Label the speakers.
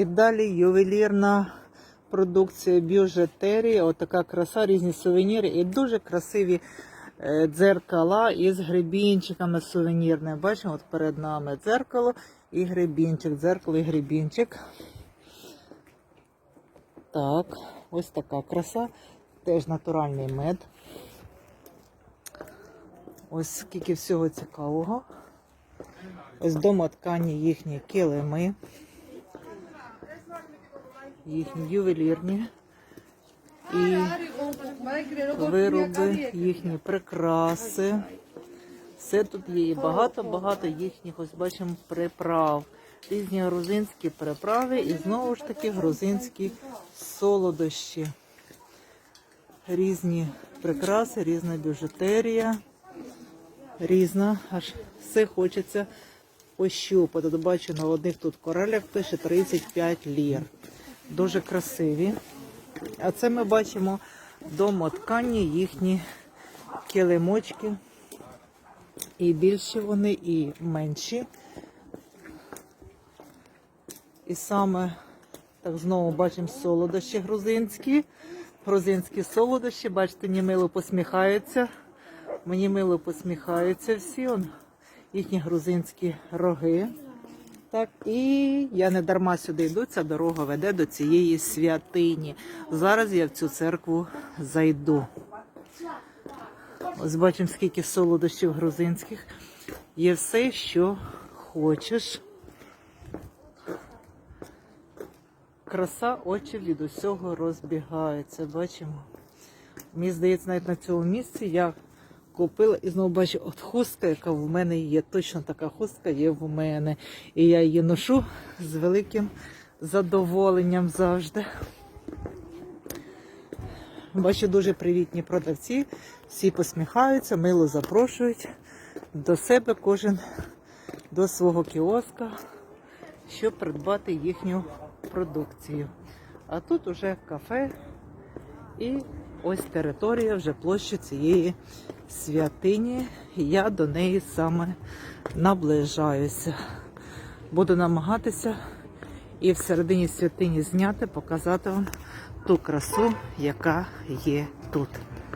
Speaker 1: І далі ювелірна продукція бюджетерії. Отака краса, різні сувеніри і дуже красиві е, дзеркала із гребінчиками сувенірними. Бачимо, от перед нами дзеркало і гребінчик. Дзеркало і гребінчик. Так, ось така краса. Теж натуральний мед. Ось скільки всього цікавого. Ось домоткані їхні килими, їхні ювелірні і вироби, їхні прикраси. Все тут є і багато-багато їхніх, ось бачимо, приправ. Різні грузинські приправи і знову ж таки грузинські солодощі. Різні прикраси, різна бюджетерія, різна, аж все хочеться пощупати. От Бачу, на одних тут коралях пише 35 лір. Дуже красиві. А це ми бачимо домоткані їхні килимочки. І більші вони, і менші. І саме так знову бачимо солодощі грузинські. Грузинські солодощі, бачите, мені мило посміхаються. Мені мило посміхаються всі. Он, їхні грузинські роги. Так, і я не дарма сюди йду, ця дорога веде до цієї святині. Зараз я в цю церкву зайду. Ось бачимо, скільки солодощів грузинських. Є все, що хочеш. Краса очі від усього розбігаються. Бачимо. Мені здається, навіть на цьому місці я купила і знову бачу, от хустка, яка в мене є. Точно така хустка є в мене. І я її ношу з великим задоволенням завжди. Бачу дуже привітні продавці, всі посміхаються, мило запрошують до себе кожен до свого кіоска, щоб придбати їхню продукцію. А тут уже кафе і ось територія, вже площа цієї святині. Я до неї саме наближаюся. Буду намагатися і всередині святині зняти, показати вам ту красу, яка є тут.